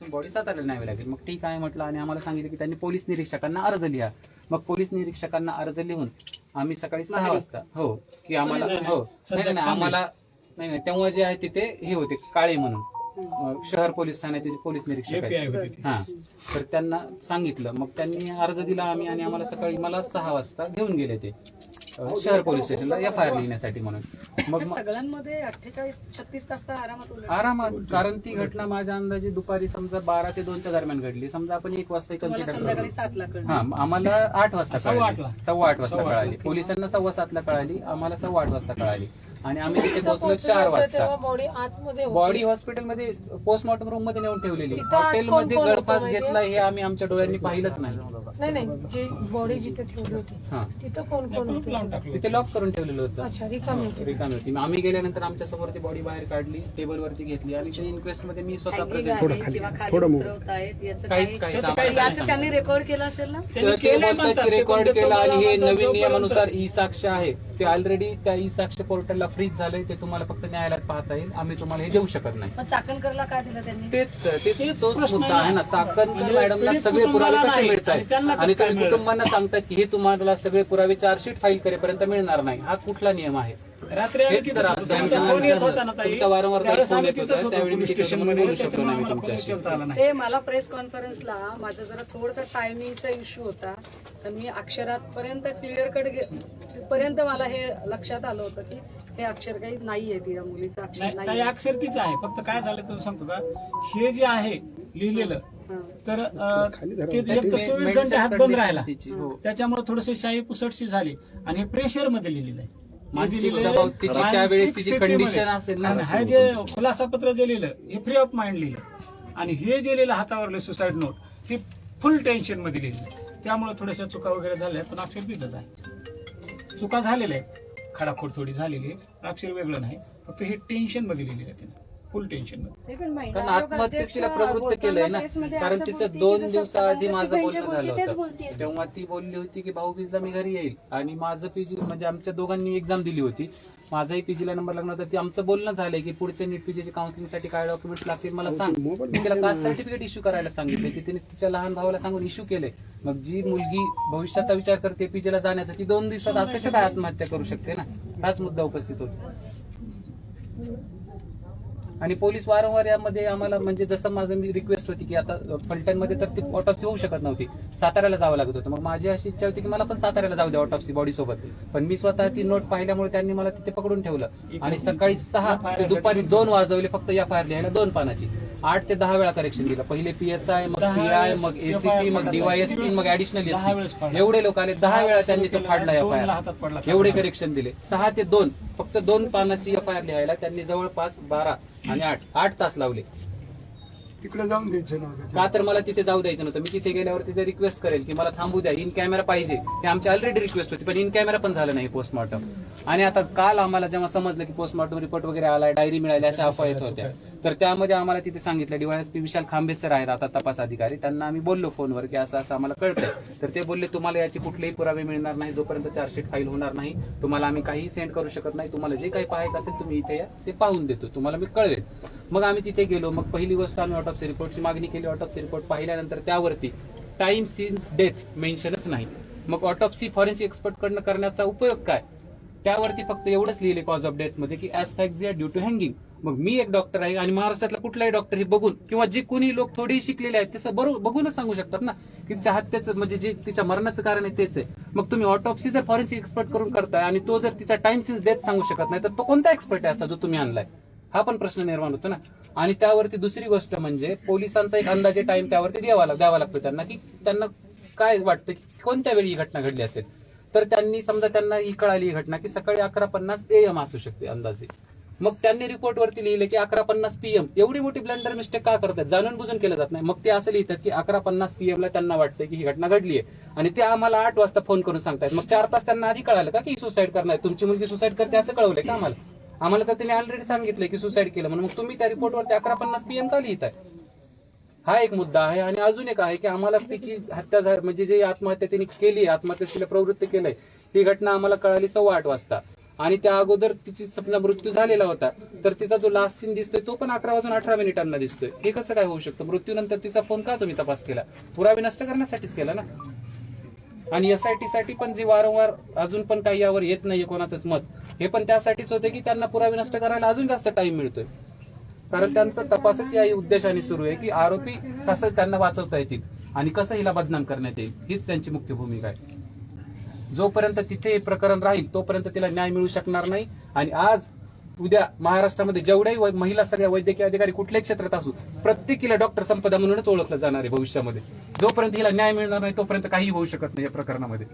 Body साताऱ्याला न्यावी लागेल. मग ठीक आहे म्हटलं आणि आम्हाला सांगितलं की त्यांनी पोलीस निरीक्षकांना अर्ज लिहा. मग पोलीस निरीक्षकांना अर्ज लिहून आम्ही सकाळी सहा. वाजता हो की आम्हाला. हो. नाही. आम्हाला नाही नाही. तेव्हा जे आहे तिथे हे होते काळे म्हणून. अं, शहर पोलीस ठाण्याचे जे पोलीस निरीक्षक आहेत. हा. तर त्यांना सांगितलं. मग त्यांनी अर्ज दिला आम्ही आणि आम्हाला सकाळी मला सहा वाजता घेऊन गेले ते. शहर पोलीस स्टेशनला एफ आय आर लिहिण्यासाठी म्हणून. मग सगळ्यांमध्ये अठ्ठेचाळीस छत्तीस तास तर आरामात. आरामात कारण ती घटना माझ्या अंदाजे दुपारी समजा बारा ते दोनच्या दरम्यान घडली. समजा आपण एक वाजता संध्याकाळी सातला हा आम्हाला आठ वाजता सव्वा कळाली. आठला. सव्वा आठ वाजता कळाली. पोलिसांना सव्वा सातला कळाली. आम्हाला सव्वा आठ वाजता कळाली. आणि आम्ही तिथे पोहोचलो चार वाजता. बॉडी आतमध्ये होती. बॉडी हॉस्पिटलमध्ये पोस्टमॉर्टम रूममध्ये नेऊन ठेवलेली. हॉटेलमध्ये माहितीये? घेतला हे आम्ही आमच्या डोळ्यांनी पाहिलंच नाही. नाही नाही जी बॉडी जिथे ठेवली होती हा. तिथं कोण कोण होते? तिथे लॉक करून ठेवलेलं होतं. अच्छा रिकामी होती. रिकामी होती. आम्ही गेल्यानंतर आमच्यासमोर ती बॉडी बाहेर काढली टेबल वरती घेतली आणि त्या इन्क्वेस्टमध्ये मी स्वतः प्रेझेंट रेकॉर्ड केलं. असेल ना? ते ते रेकॉर्ड केला आणि हे नवीन नियमानुसार ई साक्ष आहे. ते ऑलरेडी त्या ई साक्ष पोर्टलला फ्रीज झालंय ते तुम्हाला फक्त न्यायालयात पाहता येईल. आम्ही तुम्हाला हे देऊ शकत नाही. मग चाकणकरला काय दिलं त्यांनी? तेच तर तेच तेच तोच प्रश्न मुद्दा आहे ना. साखरकर म्हणजे मॅडमला सगळे पुरावे कसे. मिळत आहेत आणि तुम्ही मिळेल? कुटुंबांना सांगतात की हे तुम्हाला सगळे पुरावे चार्जशीट फाईल करेपर्यंत मिळणार नाही. हा कुठला नियम आहे? रात्री आम्ही हेच तिथं तर होतो. आज तुमचा फोन येत होता ना ताई तुमचा वारंवार त्यावेळेस फोन आम्ही येत होता. तिथंच होतो त्यावेळी मी पोलीस तिकडे स्टेशनमध्ये बोलू शकलो त्याच्यामुळे नाही आम्हाला तुमच्याशी. उचलता आला नाही ते मला प्रेस कॉन्फरन्सला माझा जरा थोडसा टायमिंगचा इश्यू होता तर मी अक्षरात पर्यंत क्लिअर कट पर्यंत मला हे लक्षात आलं होतं की हे अक्षर काही नाहीये ती या मुलीचं अक्षर नाही ताई अक्षर तीच आहे फक्त काय झालं तर सांगतो का हे जे आहे लिहिलेलं. तर अं, ते ते एक तर चोवीस घंटे हात बंद राहिला हो. त्याच्यामुळे थोडस शाही पुसटशी झाली आणि हे प्रेशरमध्ये लिहिलेलं आहे हे जे तिची असेल ना, आणि हे खुलासा पत्र जे लिहिलं हे फ्री ऑफ माइंड लिहिलं आणि हे जे लिहिलं हातावरलं सुसाईड नोट हे फुल टेन्शनमध्ये लिहिलं. त्यामुळे थोड्याशा चुका वगैरे झाल्या पण अक्षर तिथंच आहे. चुका झालेल्या आहेत. खडाखोड थोडी झालेली आहे. अक्षर वेगळं नाही. फक्त हे टेन्शनमध्ये लिहिलेलं आहे त्यानं फुल टेन्शन कारण आत्महत्येस तिला प्रवृत्त केलंय ना. कारण तिचं दोन दिवसाआधी माझं बोलणं झालं होतं. तेव्हा ती बोलली होती की भाऊ बीजला मी घरी येईल. आणि माझं पीजी म्हणजे आमच्या दोघांनी एक्झाम दिली होती. माझाही पीजीला नंबर लागला होता. ते आमचं बोलणं झालंय की पुढच्या नीट पीजीच्या काउन्सिलिंगसाठी काय डॉक्युमेंट्स लागतील मला सांग. मी तिला कास्ट सर्टिफिकेट इश्यू करायला सांगितले. की तिने तिच्या लहान भावाला सांगून इश्यू केले मग जी मुलगी भविष्याचा विचार करते पीजीला जाण्याचा ती दोन दिवसात कशा काय आत्महत्या करू शकते ना? हाच मुद्दा उपस्थित होतो. आणि पोलीस वारंवार यामध्ये आम्हाला म्हणजे जसं माझं मी रिक्वेस्ट होती की आता फलटणमध्ये तर ती ऑटॉप्सी होऊ शकत नव्हती. साताऱ्याला जावं लागत होतं. मग माझी अशी इच्छा होती की मला पण साताऱ्याला जाऊ द्या ऑटॉप्सी बॉडी सोबत. पण मी स्वतः ती नोट पाहिल्यामुळे त्यांनी मला तिथे पकडून ठेवलं. आणि सकाळी सहा ते दुपारी दोन वाजवले फक्त या फायर लिहायला दोन पानाची. आठ ते दहा वेळा करेक्शन दिलं. पहिले पीएसआय मग पीआय मग एसीपी मग. डीवायएसपी मग ऍडिशनल. एवढे लोक आले दहा वेळा त्यांनी तो फाडला एफ पडला. एवढे करेक्शन दिले. सहा ते दोन फक्त दोन पानाची एफ आय आर लिहायला त्यांनी जवळपास बारा आणि आठ. आठ तास लावले. तिकडे जाऊन द्यायचं नव्हतं का तर मला तिथे जाऊ द्यायचं नव्हतं. मी तिथे गेल्यावर तिथे रिक्वेस्ट करेल की मला थांबू द्या. इन कॅमेरा पाहिजे. हे आमची ऑलरेडी रिक्वेस्ट होती पण इन कॅमेरा पण झालं नाही पोस्टमॉर्टम आणि आता काल आम्हाला जेव्हा समजलं की पोस्टमॉर्टम रिपोर्ट वगैरे आलाय डायरी मिळाली अशा अफवा येत होत्या. तर त्यामध्ये आम्हाला तिथे सांगितलं डीवायएसपी विशाल खांबे सर आहेत आता तपास अधिकारी. त्यांना आम्ही बोललो फोनवर की असं असं आम्हाला कळतंय. तर ते बोलले तुम्हाला याचे कुठलेही पुरावे मिळणार नाही. जोपर्यंत चार्जशीट फाईल होणार नाही तुम्हाला आम्ही काहीही सेंड करू शकत नाही. तुम्हाला जे काही पाहायचं असेल तुम्ही इथे या. ते पाहून देतो. तुम्हाला मी कळवेल मग आम्ही तिथे गेलो मग पहिली गोष्ट आम्ही ऑटोप्सी रिपोर्टची मागणी केली. ऑटोप्सी रिपोर्ट पाहिल्यानंतर त्यावरती टाइम सिन्स डेथ मेन्शनच नाही. मग ऑटोप्सी फॉरेन्सिक एक्सपर्ट कडनं करण्याचा उपयोग काय? त्यावरती फक्त एवढंच लिहिले कॉज ऑफ डेथमध्ये की ऍज ड्यू टू हँगिंग मग मी एक डॉक्टर आहे आणि महाराष्ट्रातला कुठलाही डॉक्टर हे बघून किंवा जे कोणी लोक थोडी शिकलेले आहेत तसं बरोबर बघूनच सांगू शकतात ना की तिच्या हत्येचं म्हणजे जे तिच्या मरणाचं कारण आहे तेच आहे. मग तुम्ही ऑटोप्सी जर फॉरेन्सिक एक्सपर्ट करून करताय आणि तो जर तिचा टाइम सिन्स डेथ सांगू शकत नाही तर तो कोणता एक्सपर्ट आहे असा जो तुम्ही आणलाय? हा पण प्रश्न निर्माण होतो ना. आणि त्यावरती दुसरी गोष्ट म्हणजे पोलिसांचा एक अंदाजे टाइम त्यावरती द्यावा द्यावा लागतो त्यांना की त्यांना काय वाटतं की कोणत्या वेळी ही घटना घडली असेल? तर त्यांनी समजा त्यांना ही कळाली ही घटना की सकाळी अकरा पन्नास एम असू शकते अंदाजे. मग त्यांनी रिपोर्ट वरती लिहिले की अकरा पन्नास पीएम एवढी मोठी ब्लंडर मिस्टेक का करतात? जाणून बुजून केलं जात नाही. मग ते असं लिहितात की अकरा पन्नास पीएम ला त्यांना वाटतं की ही घटना घडली आहे. आणि ते आम्हाला आठ वाजता फोन करून सांगतायत. मग चार तास त्यांना आधी कळालं का की सुसाईड करणार तुमची मुलगी सुसाईड करते असं कळवलंय का आम्हाला? आम्हाला तर त्याने ऑलरेडी सांगितलं की सुसाईड केलं म्हणून. मग तुम्ही त्या रिपोर्टवरती अकरा पन्नास पीएम का लिहिताय? हा एक मुद्दा आहे आणि अजून एक आहे की आम्हाला तिची हत्या झाली म्हणजे जे आत्महत्या तिने केली आत्महत्या तिला प्रवृत्त केलंय ती घटना आम्हाला कळाली सव्वा आठ वाजता. आणि त्या अगोदर तिची समजा मृत्यू झालेला होता. तर तिचा जो लास्ट सीन दिसतोय तो पण अकरा वाजून अठरा मिनिटांना दिसतोय. हे कसं काय होऊ शकतं? मृत्यूनंतर तिचा फोन का तुम्ही तपास केला? पुरावे नष्ट करण्यासाठीच केला ना? आणि एसआयटी साठी पण जे वारंवार अजून पण काही यावर येत नाहीये कोणाचंच मत हे पण त्यासाठीच होते की त्यांना पुरावे नष्ट करायला अजून जास्त टाइम मिळतोय. कारण त्यांचा तपासच या उद्देशाने सुरू आहे की आरोपी कसं त्यांना वाचवता येतील आणि कसं हिला बदनाम करण्यात येईल हीच त्यांची मुख्य भूमिका आहे. जोपर्यंत तिथे हे प्रकरण राहील तोपर्यंत तिला न्याय मिळू शकणार नाही. आणि आज उद्या महाराष्ट्रामध्ये जेवढ्याही महिला सगळ्या वैद्यकीय अधिकारी कुठल्याही क्षेत्रात असू प्रत्येकीला डॉक्टर संपदा म्हणूनच ओळखलं जाणार आहे भविष्यामध्ये. जोपर्यंत हिला न्याय मिळणार नाही तोपर्यंत काही होऊ शकत नाही या प्रकरणामध्ये.